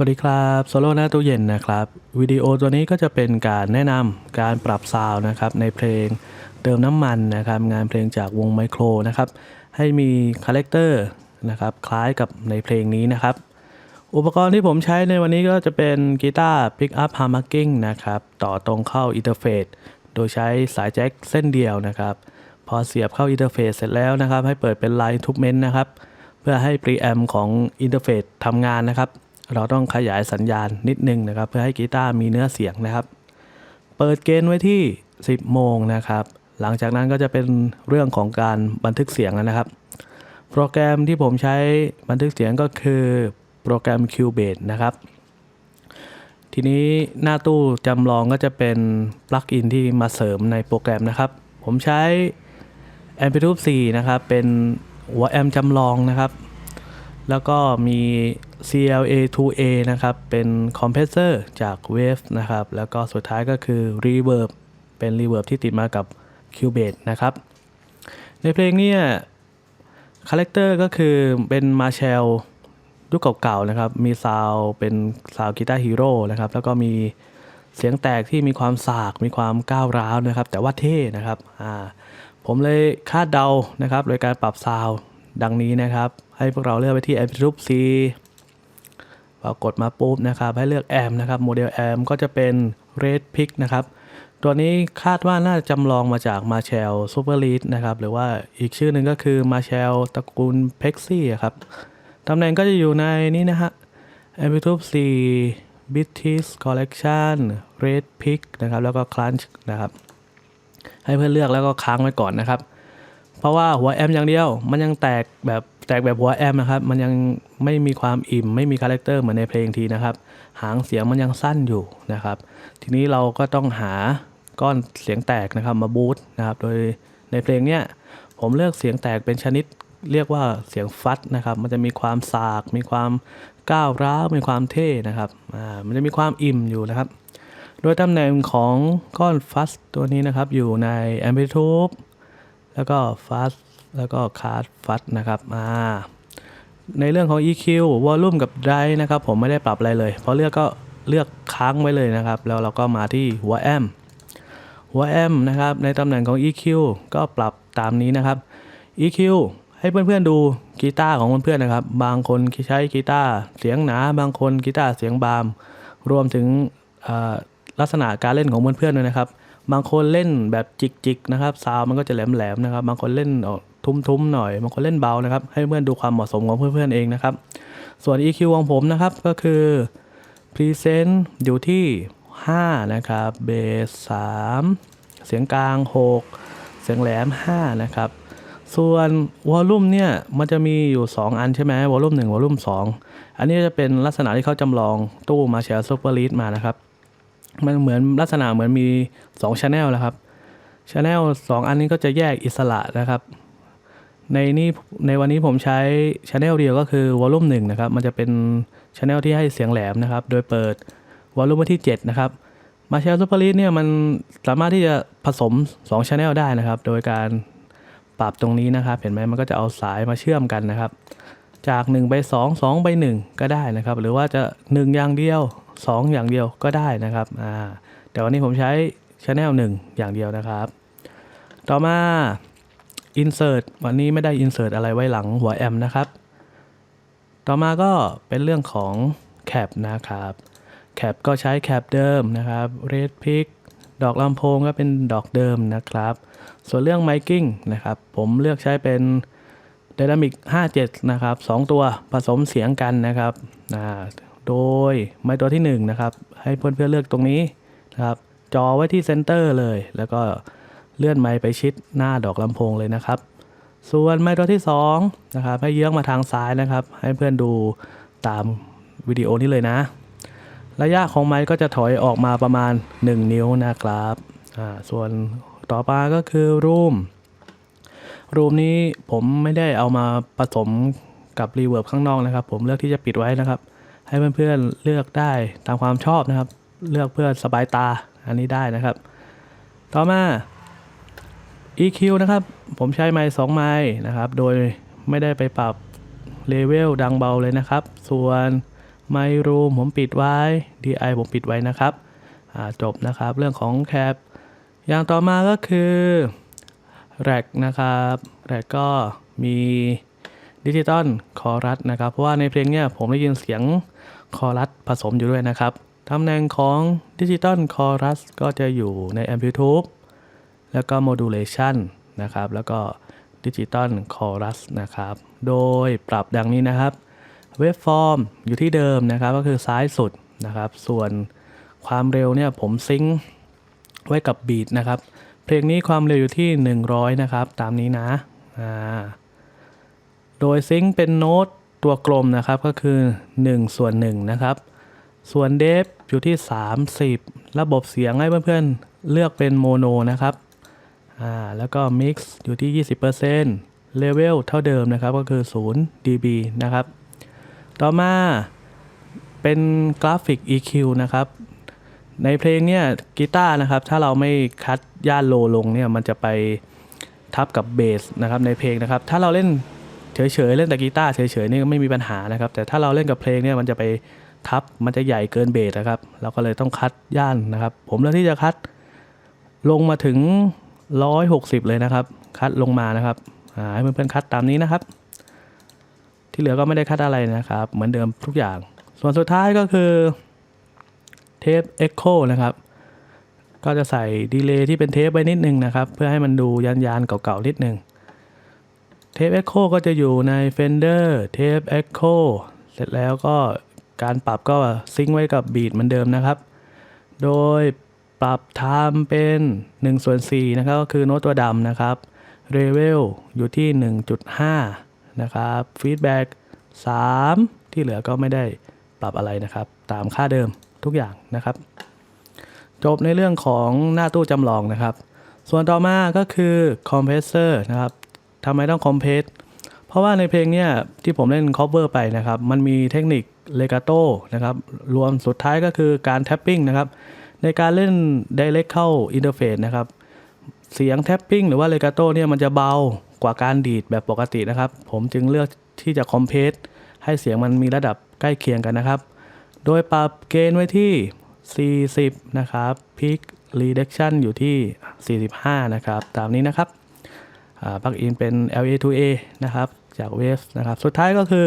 สวัสดีครับโซโล่หน้าตู้เย็นนะครับวิดีโอตัวนี้ก็จะเป็นการแนะนำการปรับซาวนะครับในเพลงเติมน้ำมันนะครับงานเพลงจากวงไมโครนะครับให้มีคาแรคเตอร์นะครับคล้ายกับในเพลงนี้นะครับ อุปกรณ์ที่ผมใช้ในวันนี้ก็จะเป็นกีตาร์ Pick Up Hammering นะครับต่อตรงเข้าอินเทอร์เฟซโดยใช้สายแจ็คเส้นเดียวนะครับพอเสียบเข้าอินเทอร์เฟซเสร็จแล้วนะครับ ให้เปิดเป็นไลน์ทุกเมนต์นะครับเพื่อให้ปรีแอมของอินเทอร์เฟซทำงานนะครับ เราต้องขยายสัญญาณนิดนึงนะครับ เพื่อให้กีตาร์มีเนื้อเสียงนะครับ เปิดเกณฑ์ไว้ที่ 10 โมงนะครับ หลังจากนั้นก็จะเป็นเรื่องของการบันทึกเสียงแล้วนะครับ โปรแกรมที่ผมใช้บันทึกเสียงก็คือโปรแกรม Cubase นะครับ ทีนี้หน้าตู้จำลองก็จะเป็นปลั๊กอินที่มาเสริมในโปรแกรมนะครับ ผมใช้ Amplitude 4นะครับเป็นหัวแอมจำลองนะครับ แล้วก็มี CLA 2A นะครับ เป็นคอมเพรสเซอร์จาก Wave นะครับ แล้วก็สุดท้ายก็คือ Reverb เป็น Reverb ที่ติดมากับ Cubase นะครับ ในเพลงเนี้คาแรคเตอร์ก็คือเป็นมาเชลยุคเก่าๆนะครับ มีซาวเป็นซาวกีตาร์ฮีโร่นะครับ แล้วก็มีเสียงแตกที่มีความสาก มีความก้าวร้าวนะครับ แต่ว่าเท่นะครับอ่าผมเลยคาดเดานะครับ โดยการปรับซาวด์ดังนี้นะครับ ให้พวกเราเลือกไปที่ Amplitude C พอกดมาปุ๊บนะครับให้เลือกแอมนะครับโมเดลแอมก็จะเป็น Red Pick นะครับตัวนี้คาดว่าน่าจะจำลองมาจาก Marshall Super Lead นะครับหรือว่าอีกชื่อหนึ่งก็คือ Marshall ตระกูล Pexi ครับตำแหน่งก็จะอยู่ในนี้นะฮะ Amplitude C British Collection Red Pick นะครับแล้วก็ Crunch นะครับให้เพื่อนเลือกแล้วก็ค้างไว้ก่อนนะครับ เพราะว่าหัวแอมอย่างเดียวมันยังแตกแบบ แตกแบบหัวแอมนะครับ มันยังไม่มีความอิ่ม ไม่มีคาแรคเตอร์เหมือนในเพลงทีนะครับ หางเสียงมันยังสั้นอยู่นะครับ ทีนี้เราก็ต้องหาก้อนเสียงแตกนะครับมาบูตนะครับ โดยในเพลงเนี้ยผมเลือกเสียงแตกเป็นชนิดเรียกว่าเสียงฟัดนะครับ มันจะมีความสาก มีความก้าวร้าว มีความเท่นะครับ อ่า มันจะมีความอิ่มอยู่นะครับ โดยตำแหน่งของก้อนฟัสตัวนี้นะครับ อยู่ใน Amplitude แล้วก็ฟัส แล้วก็คาร์ดฟัสนะครับอ่าในเรื่องของ EQ Volume กับ Drive นะครับผมไม่ได้ปรับอะไรเลยเพราะเลือกก็เลือกค้างไว้เลยนะครับ แล้วเราก็มาที่หัวแอมหัวแอมนะครับในตำแหน่งของ EQ ก็ปรับตามนี้นะครับ EQ ให้เพื่อนๆดูกีตาร์ของเพื่อนๆนะครับ บางคนใช้กีตาร์เสียงหนา บางคนกีตาร์เสียงบาม รวมถึงลักษณะการเล่นของเพื่อนๆด้วยนะครับ บางคนเล่นแบบจิกๆนะครับซาวมันก็จะแหลมๆนะครับ บางคนเล่นออก ทุ้มๆหน่อยบางคนเล่นเบานะครับ ให้เพื่อนดูความเหมาะสมของเพื่อนๆเองนะครับ ส่วน EQ ของผมนะครับก็คือ Present อยู่ที่ 5 นะครับเบส3เสียงกลาง 6 เสียงแหลม 5 นะครับ ส่วนวอลลุ่มเนี่ยมันจะมีอยู่ 2 อันใช่ไหมวอลลุ่ม1วอลลุ่ม2 อันนี้จะเป็นลักษณะที่เขาจำลองตู้มาแชร์ซูเปอร์ลีดมานะครับ มันเหมือนลักษณะเหมือนมี2 Channel แล้วครับ Channel 2อันนี้ก็จะแยกอิสระนะครับ ในนี้ในวันนี้ผมใช้ Channel เดียวก็คือวอลลุ่ม1นะครับ มันจะเป็น Channel ที่ให้เสียงแหลมนะครับ โดยเปิดวอลลุ่มที่ 7 นะครับมาแชร์ซูเปอร์ลีดเนี่ยมันสามารถที่จะผสม2 Channel ได้นะครับ โดยการปรับตรงนี้นะครับ เห็นไหมมันก็จะเอาสายมาเชื่อมกันนะครับ จาก1ไป2 2ไป1ก็ได้นะครับ หรือว่าจะ 1 อย่างเดียว 2 อย่างเดียวก็ได้นะครับอ่าแต่วันนี้ผมใช้ Channel 1อย่างเดียวนะครับ ต่อมา Insert วันนี้ไม่ได้ Insert อะไรไว้หลังหัวแอมนะครับ ต่อมาก็เป็นเรื่องของแคปนะครับแคปก็ใช้แคปเดิมนะครับ Red Pick ดอกลำโพงก็เป็นดอกเดิมนะครับ ส่วนเรื่อง Miking นะครับ ผมเลือกใช้เป็น Dynamic 57 นะครับ 2 ตัวผสมเสียงกันนะครับ โดยไม้ตัวที่1นะครับ ให้เพื่อนๆเลือกตรงนี้นะครับ จอไว้ที่เซนเตอร์เลย แล้วก็ เลื่อนไม้ไปชิดหน้าดอกลำโพงเลยนะครับ ส่วนไม้ตัวที่2นะครับให้เยื้องมาทางซ้ายนะครับ ให้เพื่อนดูตามวิดีโอนี้เลยนะ ระยะของไม้ก็จะถอยออกมาประมาณ 1 นิ้วนะครับอ่าส่วนต่อมาก็คือรูมรูมนี้ผมไม่ได้เอามาผสมกับรีเวิร์บข้างนอกนะครับ ผมเลือกที่จะปิดไว้นะครับ ให้เพื่อนๆเลือกได้ตามความชอบนะครับ เลือกเพื่อสบายตาอันนี้ได้นะครับ ต่อมา EQ นะครับ ผมใช้ไม้2ไม้นะครับ โดยไม่ได้ไปปรับเลเวลดังเบาเลยนะครับ ส่วน My Room ผมปิดไว้ DI ผมปิดไว้นะครับ จบนะครับ เรื่องของแคป อย่างต่อมาก็คือแรกนะครับแรกก็มีดิจิตอลคอรัสนะครับ เพราะว่าในเพลงเนี้ยผมได้ยินเสียงคอรัสผสมอยู่ด้วยนะครับตำแหน่งของดิจิตอลคอรัสก็จะอยู่ใน Amplitude แล้วก็ Modulation นะครับ แล้วก็ดิจิตอลคอรัสนะครับ โดยปรับดังนี้นะครับ เวฟฟอร์มอยู่ที่เดิมนะครับ ก็คือซ้ายสุดนะครับ ส่วนความเร็วเนี่ยผมซิงค์ไว้กับบีทนะครับ เพลงนี้ความเร็วอยู่ที่ 100 นะครับ ตามนี้นะอ่าโดยซิงค์เป็นโน้ตตัวกลมนะครับก็คือ 1 ส่วน1นะครับ ส่วนเดฟอยู่ที่ 30 ระบบเสียงให้เพื่อนๆเลือกเป็นโมโนนะครับ อ่าแล้วก็ Mix อยู่ที่ 20% Level เท่าเดิมนะครับก็คือ 0 dB นะครับ ต่อมาเป็นกราฟิก EQ นะครับ ในเพลงเนี่ยกีตาร์นะครับ ถ้าเราไม่คัดย่านโลลงเนี่ยมันจะไปทับกับเบสนะครับในเพลงนะครับ ถ้าเราเล่นเฉยๆเล่นแต่กีตาร์เฉยๆนี่ก็ไม่มีปัญหานะครับ แต่ถ้าเราเล่นกับเพลงเนี่ยมันจะไปทับมันจะใหญ่เกินเบสนะครับ เราก็เลยต้องคัดย่านนะครับ ผมเลือกที่จะคัดลงมาถึง 160 เลยนะครับ คัดลงมานะครับให้เพื่อนๆคัดตามนี้นะครับ ที่เหลือก็ไม่ได้คัดอะไรนะครับ เหมือนเดิมทุกอย่าง ส่วนสุดท้ายก็คือเทป Echo นะครับ ก็จะใส่ดีเลย์ที่เป็นเทปไว้นิดนึงนะครับ เพื่อให้มันดูยานๆเก่าๆนิดนึงเทป Echo ก็จะอยู่ใน Fender เทป Echo เสร็จแล้วก็การปรับก็ซิงค์ไว้กับบีทเหมือนเดิมนะครับ โดย ปรับไทม์เป็น1ส่วน4นะครับก็คือโน้ตตัวดำนะครับเรเวลอยู่ที่ 1.5 นะครับฟีดแบ็ก3ที่เหลือก็ไม่ได้ปรับอะไรนะครับ ตามค่าเดิมทุกอย่างนะครับ จบในเรื่องของหน้าตู้จำลองนะครับ ส่วนต่อมาก็คือคอมเพรสเซอร์นะครับทำไมต้องคอมเพรสเพราะว่าในเพลงเนี้ยที่ผมเล่น cover ไปนะครับ มันมีเทคนิคเลกาโต้นะครับ รวมสุดท้ายก็คือการแท็ปปิ้งนะครับ ในการเล่น direct เข้า interface นะครับ เสียงแท็ปปิ้งหรือว่าเลกาโต้เนี่ยมันจะเบากว่าการดีดแบบปกตินะครับ ผมจึงเลือกที่จะคอมเพรสให้เสียงมันมีระดับใกล้เคียงกันนะครับ โดยปรับเกณฑ์ไว้ที่ 40 นะครับ Peak Reduction อยู่ที่ 45 นะครับ ตามนี้นะครับปลั๊กอินเป็น LA to A นะครับ จาก Waves นะครับ สุดท้ายก็คือ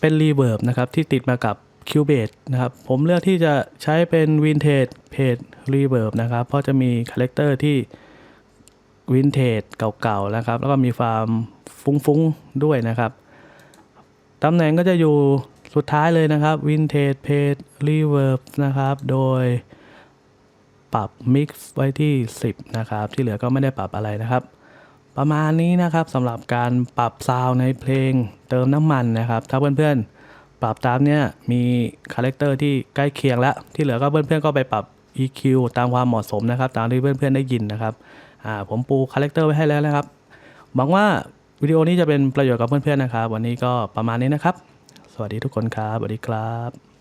เป็น Reverb นะครับ ที่ติดมากับ Cubase นะครับ ผมเลือกที่จะใช้เป็น Vintage Page Reverb นะครับ เพราะจะมีคาแรคเตอร์ที่ Vintage เก่าๆนะครับ แล้วก็มีความฟุ้งๆด้วยนะครับ ตำแหน่งก็จะอยู่สุดท้ายเลยนะครับ Vintage Page Reverb นะครับ โดยปรับ Mix ไว้ที่ 10 นะครับ ที่เหลือก็ไม่ได้ปรับอะไรนะครับประมาณนี้นะครับสำหรับการปรับซาวในเพลงเติมน้ำมันนะครับ ถ้าเพื่อนๆ ปรับตามเนี่ยมีคาแรคเตอร์ที่ใกล้เคียงแล้ว ที่เหลือก็เพื่อนๆก็ไปปรับ EQ ตามความเหมาะสมนะครับ ตามที่เพื่อนๆได้ยินนะครับอ่าผมปูคาแรคเตอร์ไว้ให้แล้วนะครับหวังว่าวิดีโอนี้จะเป็นประโยชน์กับเพื่อนๆนะครับ วันนี้ก็ประมาณนี้นะครับ สวัสดีทุกคนครับสวัสดีครับ